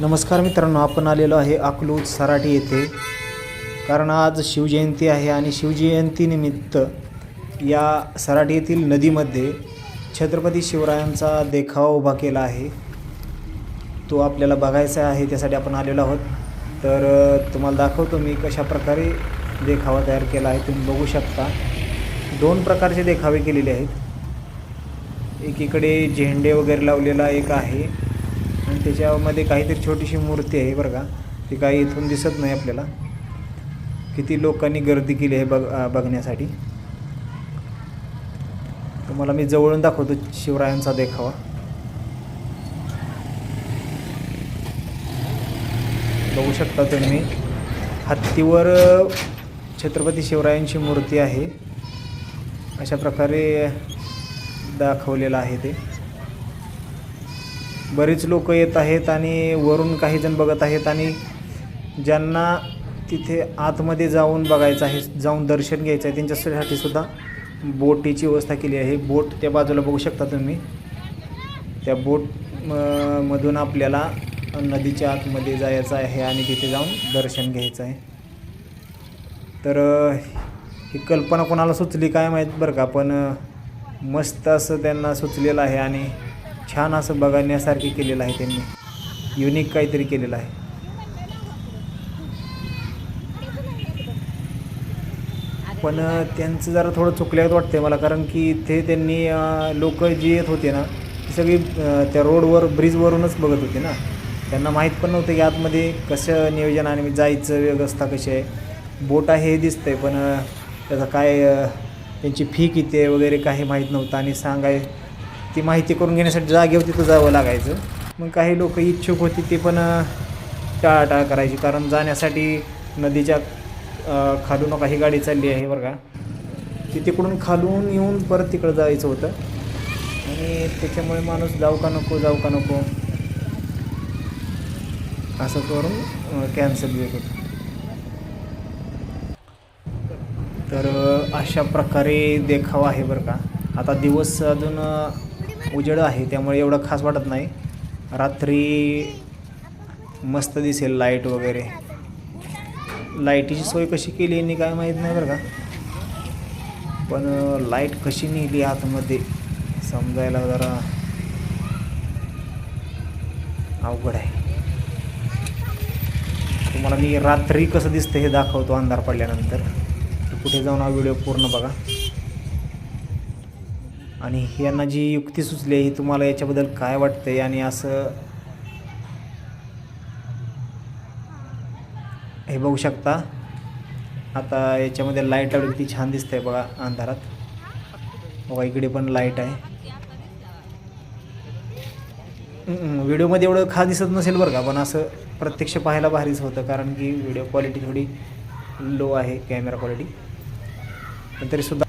नमस्कार मित्रांनो आपण आलेलो आहे अकलूज सराठी येथे. कारण आज शिवजयंती आहे आणि शिवजयंतीनिमित्त या सराठी येथील नदीमध्ये छत्रपती शिवरायांचा देखावा उभा केला आहे. तो आपल्याला बघायचा आहे त्यासाठी आपण आलेलो आहोत. तर तुम्हाला दाखवतो मी कशा प्रकारे देखावा तयार केला आहे. तुम्ही बघू शकता. दोन प्रकारचे देखावे केलेले आहेत. एकीकडे झेंडे वगैरे लावलेला एक आहे. आणि त्याच्यामध्ये काहीतरी छोटीशी मूर्ती आहे बरं का ती काही इथून दिसत नाही आपल्याला. किती लोकांनी गर्दी केली आहे बघ बघण्यासाठी. तुम्हाला मी जवळून दाखवतो शिवरायांचा देखावा. बघू शकता तुम्ही हत्तीवर छत्रपती शिवरायांची मूर्ती आहे. अशा प्रकारे दाखवलेलं आहे ते. बरेच लोक येत आहेत आणि वरून काही जण बघत आहेत आणि ज्यांना तिथे आतमध्ये जाऊन बघायचं आहे जाऊन दर्शन घ्यायचं आहे त्यांच्यासाठी सुद्धा बोटीची व्यवस्था केली आहे. बोट त्या बाजूला बघू शकता तुम्ही. त्या बोट म- मधून आपल्याला नदीच्या आतमध्ये जायचं आहे आणि तिथे जाऊन दर्शन घ्यायचं आहे. तर ही कल्पना कोणाला सुचली काय माहीत बरं का पण मस्त असं त्यांना सुचलेलं आहे आणि छान असं बघण्यासारखे केलेलं आहे त्यांनी. युनिक काहीतरी केलेलं आहे. पण त्यांचं जरा थोडं चुकल्यात वाटतंय मला कारण की इथे त्यांनी लोक जी येत होते ना ती सगळी त्या रोडवर ब्रिजवरूनच बघत होते ना. त्यांना माहीत पण नव्हतं की आतमध्ये कसं नियोजन आणि जायचं व्यवस्था कशी आहे. बोट आहे हे दिसतंय पण त्याचा काय त्यांची फी किती आहे वगैरे काही माहीत नव्हतं. आणि सांगाय ती माहिती करून घेण्यासाठी जागेवर तिथं जावं लागायचं. मग काही लोक इच्छुक होती ते पण टाळाटाळ करायची. कारण जाण्यासाठी नदीच्या अ, खालून काही गाडी चालली आहे बरं का. ती तिकडून खालून येऊन परत तिकडं जायचं होतं. आणि त्याच्यामुळे माणूस जाऊ का नको जाऊ का नको असं करून कॅन्सल येत होतं. तर अशा प्रकारे देखावा आहे बरं का. आता दिवस अजून उजेड आहे त्यामुळे एवढं खास वाटत नाही. रात्री मस्त दिसेल लाइट वगैरे. लाईटीची सोय कशी केली यांनी काय माहीत नाही बरं का. पण लाइट कशी नेली आतमध्ये समजायला जरा अवघड आहे. तुम्हाला मी रात्री कसं दिसतं हे दाखवतो अंधार पडल्यानंतर. कुठे जाऊन हा व्हिडिओ पूर्ण बघा. आणि यांना जी युक्ती सुचली आहे ही तुम्हाला याच्याबद्दल काय वाटतंय? आणि असं हे बघू शकता. आता याच्यामध्ये लाइट लावली किती छान दिसतंय बघा अंधारात. बघा इकडे पण लाइट आहे. व्हिडिओमध्ये एवढं खास दिसत नसेल बरं का पण असं प्रत्यक्ष पाहायला भारीच होतं कारण की व्हिडिओ क्वालिटी थोडी लो आहे कॅमेरा क्वालिटी पण तरीसुद्धा